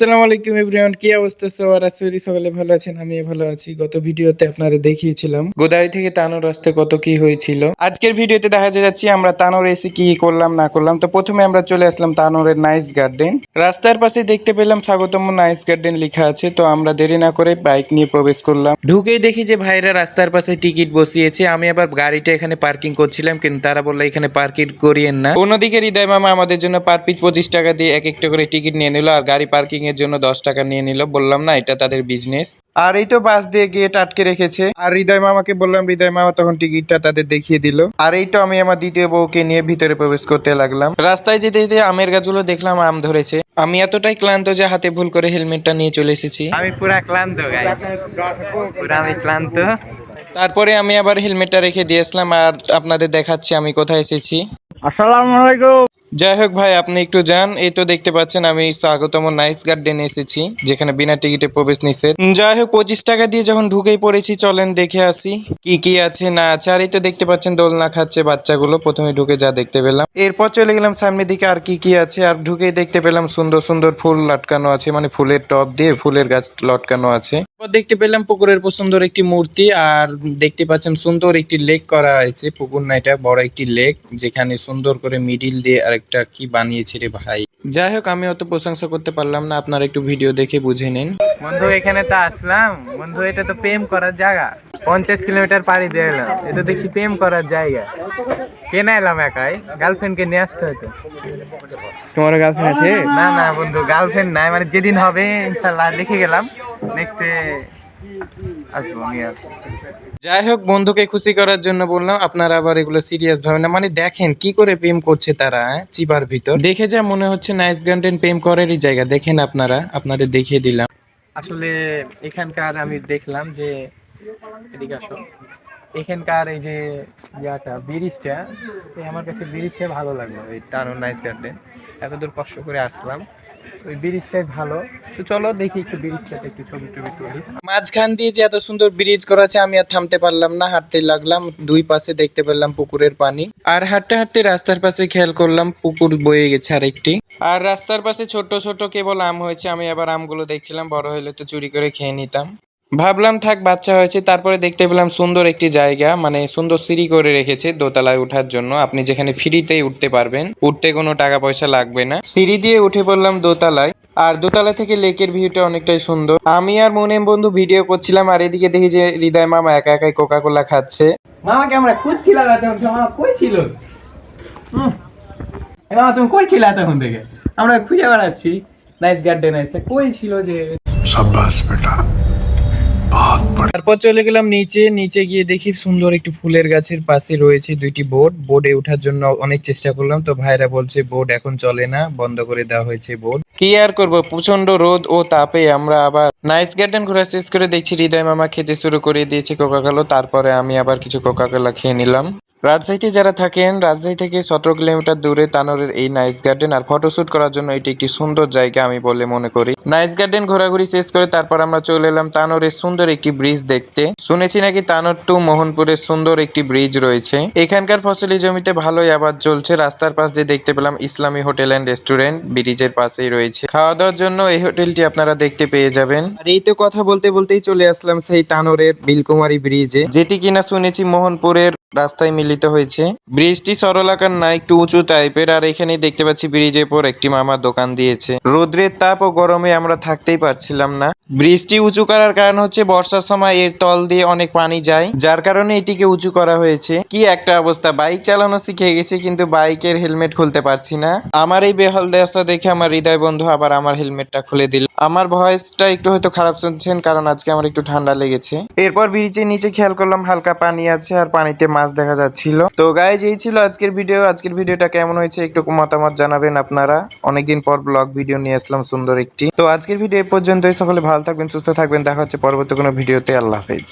আসসালামু আলাইকুম এভরিওয়ান কি অবস্থা? সবার আশা করি সকলে ভালো আছেন আমি ভালো আছি। গত ভিডিওতে আপনারা দেখিয়েছিলাম। গোদারি থেকে তানোর আসতে কত কি হয়েছিল। আজকের ভিডিওতে দেখা যাচ্ছে আমরা তানোর এসে কি কি করলাম না করলাম। তো প্রথমে আমরা চলে আসলাম তানোরের নাইস গার্ডেন। রাস্তার পাশে দেখতে পেলাম স্বাগতম নাইস গার্ডেন লেখা আছে তো আমরা দেরি না করে বাইক নিয়ে প্রবেশ করলাম। ঢুকেই দেখি যে ভাইরা রাস্তার পাশে টিকিট বসিয়েছে। আমি আবার গাড়িটা এখানে পার্কিং করছিলাম কিন্তু তারা বলল এখানে পার্কিং করিয়েন না। অন্যদিকে হৃদয় মামা আমাদের জন্য পার পিচ পঁচিশ টাকা দিয়ে এক একটা করে টিকিট নিয়ে নিল আর গাড়ি পার্কিং এর জন্য দশ টাকা নিয়ে নিল। বললাম না এটা তাদের বিজনেস আর এই তো বাস দিয়ে গেট আটকে রেখেছে। আর হৃদয় মামাকে বললাম হৃদয় মামা তখন টিকিটটা তাদের দেখিয়ে দিল। আর এই তো আমি আমার দ্বিতীয় বউকে নিয়ে ভিতরে প্রবেশ করতে লাগলাম। রাস্তায় যেতে যেতে আমের গাছগুলো দেখলাম আম ধরেছে। আমি এতটাই ক্লান্ত যে হাতে ভুল করে হেলমেটটা নিয়ে চলে এসেছি। আমি পুরা ক্লান্ত পুরা আমি ক্লান্ত। তারপরে আমি আবার হেলমেটটা রেখে দিয়েছিলাম আর আপনাদের দেখাচ্ছি আমি কোথায় এসেছি। আসসালামু আলাইকুম। যাই হোক ভাই, আপনি একটু যান। এই তো দেখতে পাচ্ছেন, আমি স্বাগতম নাইস গার্ডেনে এসেছি, যেখানে বিনা টিকিটে প্রবেশ নিষেধ। যাই হোক, পঁচিশ টাকা দিয়ে যখন ঢুকেই পড়েছি, চলেন দেখে আসি কি কি আছে, না আছে। আর এই তো দেখতে পাচ্ছেন, দোলনা খাচ্ছে বাচ্চাগুলো, প্রথমে ঢুকে যা দেখতে পেলাম। এরপর চলে গেলাম সামনের দিকে, আর কি কি আছে, আর ঢুকেই দেখতে পেলাম সুন্দর সুন্দর ফুল লটকানো আছে মানে ফুলের টব দিয়ে ফুলের গাছ লটকানো আছে। দেখতে পেলাম পুকুরের সুন্দর একটি মূর্তি, আর দেখতে পাচ্ছেন সুন্দর একটি লেক করা হয়েছে, পুকুর না, এটা বড় একটি লেক, যেখানে সুন্দর করে মিডিল দিয়ে আরেকটা কি বানিয়েছে রে ভাই? যাই হোক আমি অত প্রশংসা করতে পারলাম না। আপনারা একটু ভিডিও দেখে বুঝে নিন। বন্ধু এখানে তো আসলাম। বন্ধু এটা তো প্রেম করার জায়গা। পঞ্চাশ কিলোমিটার পাড়ি দিয়ে এলাম। এটা দেখছি প্রেম করার জায়গা। কেনা এলাম একাই? গার্লফ্রেন্ডকে নিয়ে আসতে হতো তোমার গার্লফ্রেন্ড আছে? না না বন্ধু গার্লফ্রেন্ড নাই। মানে যেদিন হবে ইনশাল্লাহ লিখে গেলাম। নেক্সট আসব নিয়ে আসব। যাই হোক বন্ধুকে খুশি করার জন্য বললাম আপনারা আবার এগুলো সিরিয়াস ভাবেন না। মানে দেখেন কি করে প্রেম করছে তারা হ্যাঁ, চিবার ভিতর। দেখে যা মনে হচ্ছে নাইস গার্ডেন প্রেম করারই জায়গা। দেখেন আপনারা আপনাদের দেখিয়ে দিলাম। আসলে এখানকার আমি দেখলাম যে এদিকে আসো। এখানকার এই যে ইয়াটা ব্রিজটা এই আমার কাছে ব্রিজটা ভালো লাগল এই টানো নাইস গার্ডেন। এত দূর কষ্ট করে আসলাম। ওই ব্রিজটাই ভালো। তো চলো দেখি একটু ব্রিজটাতে একটু ছবি টবি তুলি। মাঝখান দিয়ে যে এত সুন্দর ব্রিজ করা আছে আমি আর থামতে পারলাম না, হাঁটতে লাগলাম, দুই পাশে দেখতে পেলাম পুকুরের পানি। আর হাঁটতে হাঁটতে রাস্তার পাশে খেয়াল করলাম, পুকুর বয়ে গেছে আরেকটি। আর রাস্তার পাশে ছোট ছোট কেবল আম হয়েছে, আমি আবার আমগুলো দেখছিলাম, বড় হলে তো চুরি করে খেয়ে নিতাম। ভাবলাম থাক বাচ্চা হয়েছে। তারপরে দেখতে পেলাম সুন্দর একটি জায়গা মানে সুন্দর সিঁড়ি করে রেখেছে দোতলায় ওঠার জন্য। আপনি যেখানে ফ্রিতেই উঠতে পারবেন। উঠতে কোনো টাকা পয়সা লাগবে না। সিঁড়ি দিয়ে উঠে পড়লাম দোতলায়। আর দোতলা থেকে লেকের ভিউটা অনেকটাই সুন্দর। আমি আর মনে বন্ধু ভিডিও করছিলাম আর এদিকে দেখি যে হৃদয় মামা একা একাই কোকা কোলা খাচ্ছে মামাকে আমরা খুঁজছিলাম তখন? থেকে? আমরা খুঁজে বেড়াচ্ছি। নাইস গার্ডেন আছে। কই ছিল যে? সাব্বাস বেটা। Aa তারপর চলে গেলাম নিচে নিচে গিয়ে দেখি সুন্দর একটি ফুলের গাছের পাশে রয়েছে দুইটি বোর্ড বোর্ডে ওঠার জন্য অনেক চেষ্টা করলাম তো ভাইরা বলছে বোর্ড এখন চলে না বন্ধ করে দেওয়া হয়েছে বোর্ড কি আর করব প্রচণ্ড রোদ ও তাপে আমরা আবার নাইস গার্ডেন ঘোরা শেষ করে দেখছি হৃদয় মামা খেতে শুরু করে দিয়েছে কোকাকালো তারপরে আমি আবার কিছু কোকাকালা খেয়ে নিলাম। রাজশাহীতে যারা থাকেন রাজশাহী থেকে সতেরো কিলোমিটার দূরে তানোরের এই নাইস গার্ডেন আর ফটোশ্যুট করার জন্য এটি একটি সুন্দর জায়গা আমি বলে মনে করি। নাইস গার্ডেন ঘোরাঘুরি শেষ করে তারপর আমরা চলে এলাম তানোরের সুন্দর একটি ব্রিজ দেখতে। শুনেছি নাকি তানোর টু মোহনপুরের সুন্দর একটি ব্রিজ রয়েছে। এখানকার ফসলি জমিতে ভালোই আবাদ চলছে। রাস্তার পাশ দিয়ে দেখতে পেলাম ইসলামী হোটেল অ্যান্ড রেস্টুরেন্ট। ব্রিজের পাশেই রয়েছে। খাওয়া দাওয়ার জন্য এই হোটেলটি আপনারা দেখতে পেয়ে যাবেন। আর এই তো কথা বলতে বলতেই চলে আসলাম সেই তানোরের বিলকুমারী ব্রিজে। যেটি কিনা শুনেছি মোহনপুরের রাস্তায় মিলিত হয়েছে। ব্রিজটি সরলাকার না, একটু উঁচু টাইপের আর এখানেই দেখতে পাচ্ছি ব্রিজের পর একটি মামা দোকান দিয়েছে। রোদ্রের তাপ ও গরমে আমরা থাকতেই পারছিলাম না। ব্রিজটি উঁচু করার কারণ হচ্ছে বর্ষার সময় এর তল দিয়ে অনেক পানি যায়, যার কারণে এটিকে উঁচু করা হয়েছে। কি একটা অবস্থা, বাইক চালানো শিখে গেছে, কিন্তু বাইকের হেলমেট খুলতে পারছি না। আমার এই বেহাল দশা দেখে আমার হৃদয় বন্ধু আবার আমার হেলমেটটা খুলে দিল। আমার ভয়েসটা একটু হয়তো খারাপ শুনছেন, কারণ আজকে আমার একটু ঠান্ডা লেগেছে। এরপর ব্রিজের নিচে খেয়াল করলাম হালকা পানি আছে, আর পানিতে মাছ দেখা যাচ্ছিল। তো গাইজ এই ছিল আজকের ভিডিও আজকের ভিডিওটা কেমন হয়েছে একটু মতামত জানাবেন আপনারা। অনেকদিন পর ব্লগ ভিডিও নিয়ে আসলাম সুন্দর একটি। তো আজকের ভিডিও এ পর্যন্তই। সকলে ভালো থাকবেন, সুস্থ থাকবেন। দেখা হচ্ছে পরবর্তী কোনো ভিডিওতে আল্লাহ হাফেজ।